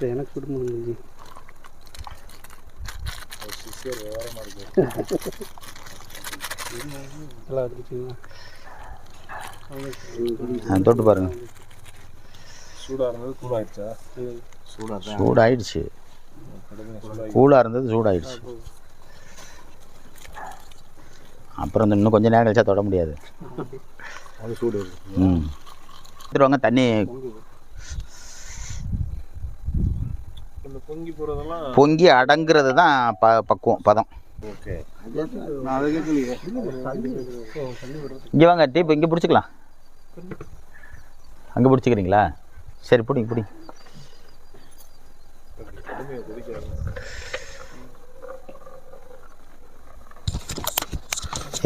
இல்லை எனக்கு சுடு முடிஞ்சு நல்லா தொட்டு பாருங்க. சூடாக இருந்தது கூலாயிடுச்சா சூடாக சூடாயிடுச்சு. கூலாக இருந்தது சூடாயிடுச்சு. அப்புறம் இந்த இன்னும் கொஞ்சம் நேரம் கழிச்சா தொட முடியாது. அது சூடு. இருக்கு ம் எடுத்துருவாங்க தண்ணி இந்த பொங்கி போகிறதெல்லாம் பொங்கி அடங்குறது தான் ப பக்குவம் பதம். ஓகே. நான் அதை கேட்கலையே. இங்கே வாங்க டீ இப்போ இங்கே பிடிச்சிக்கலாம். அங்கே பிடிச்சிக்கிறீங்களா? சரி பிடிங்க பிடிங்க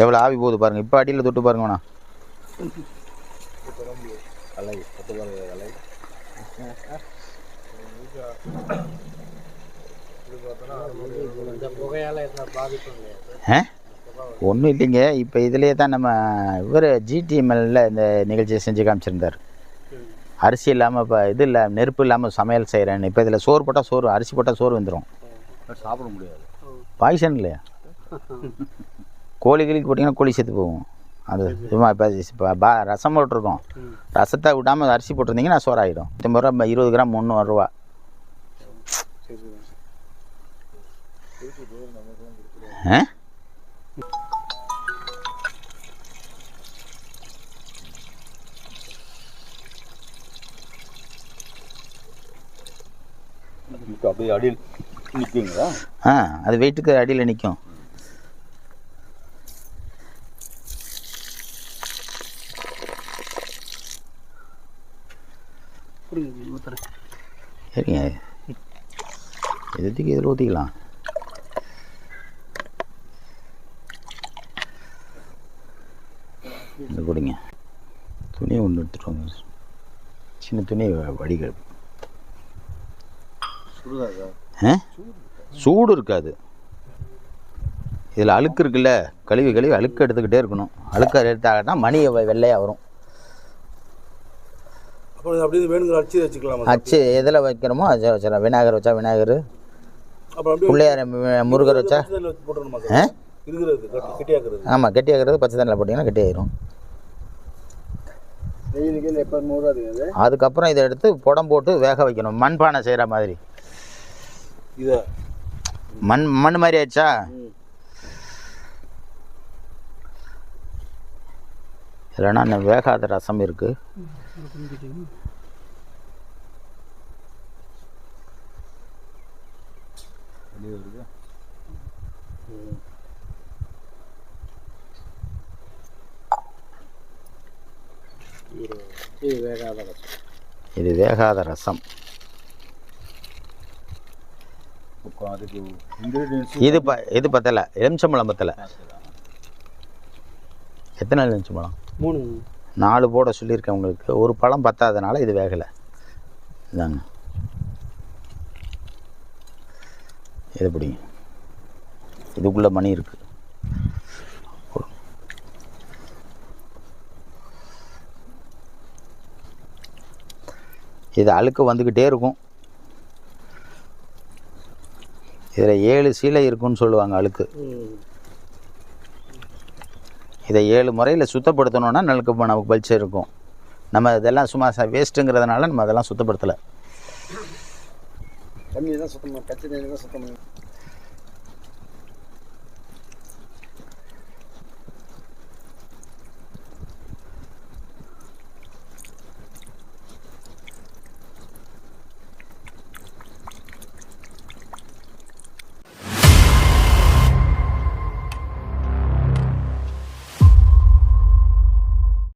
எவ்வளோ ஆவி போகுது பாருங்கள் இப்போ அடியில் தொட்டு பாருங்க ஒன்றும் இல்லைங்க. இப்போ இதுலேயே தான் நம்ம இவர் ஜிடிஎம்எல்ல இந்த நிகழ்ச்சியை செஞ்சு காமிச்சிருந்தார். அரிசி இல்லாமல் இப்போ இது இல்லை நெருப்பு இல்லாமல் சமையல் செய்கிறேன்னு இப்போ இதில் சோறு போட்டால் சோறு அரிசி போட்டால் சோறு வந்துடும் சாப்பிட முடியாது. பாய்சன் இல்லையா? கோழி கிளிக்கு போட்டிங்கன்னா கோழி செத்து போகும். அது சும்மா இப்போ இப்போ பா ரசம் போட்டிருக்கோம். ரசத்தை விடாமல் அரிசி போட்டிருந்தீங்கன்னா சோறு ஆகிடும் ஐம்பது ரூபா இருபது கிராம் முந்நூறுரூவா ஆ? அப்படியே அடியில் நிற்குங்களா ஆ அது வெயிட்டுக்கு அடியில் நிற்கும் சரிங்க. எதுக்கு இதில் ஊற்றிக்கலாம் இது கொடுங்க. துணி ஒன்று எடுத்துட்டு வாங்க சின்ன துணி வ- வடிகல் சுடுதாக்கா ஆ? சூடு இருக்காது. இதில் அழுக்கு இருக்குல்ல கழுவி கழுவி அழுக்கு எடுத்துக்கிட்டே இருக்கணும். அழுக்க எடுத்தாங்கன்னா மணி வெ- வெள்ளையா வரும். அச்சு எதில் வைக்கிறோமோ அதை வச்சிடலாம். விநாயகர் வச்சா விநாயகர். பிள்ளையார் முருகர் வச்சா. இருக்கிறது ஆமாம் கெட்டியாகிறது பச்சை தண்ணியில் போட்டிங்கன்னா கெட்டியாயிரும். அதுக்கப்புறம் இதை எடுத்து புடம் போட்டு வேக வைக்கணும். மண்பானை செய்கிற மாதிரி. இதை. மண் மண் மாதிரி ஆயிடுச்சா? இல்லைன்னா இன்னும் வேகாத ரசம் இருக்குது இது வேகாத ரசம். இது வேகாத ரசம். இது ப இது பத்தலை எலுமிச்சம்பழம் பத்தலை. எத்தனை எலுமிச்சம்பழம்? மூணு. நாலு போட சொல்லியிருக்கேன் உங்களுக்கு. ஒரு பழம் பத்தாதனால இது வேகலை. இதாங்க இது பிடிங்க. இதுக்குள்ளே மணி இருக்குது இது அழுக்கு வந்துக்கிட்டே இருக்கும். இதில் ஏழு சீலை இருக்குன்னு சொல்லுவாங்க அழுக்கு. இதை ஏழு முறையில் சுத்தப்படுத்தணுன்னா நல்லுக்கு நமக்கு பளிச்சு இருக்கும். நம்ம இதெல்லாம் சும்மா வேஸ்ட்டுங்கிறதுனால நம்ம அதெல்லாம் சுத்தப்படுத்தலை. தண்ணி தான் சுத்தம் பச்சை தண்ணி தான் சுத்தமாக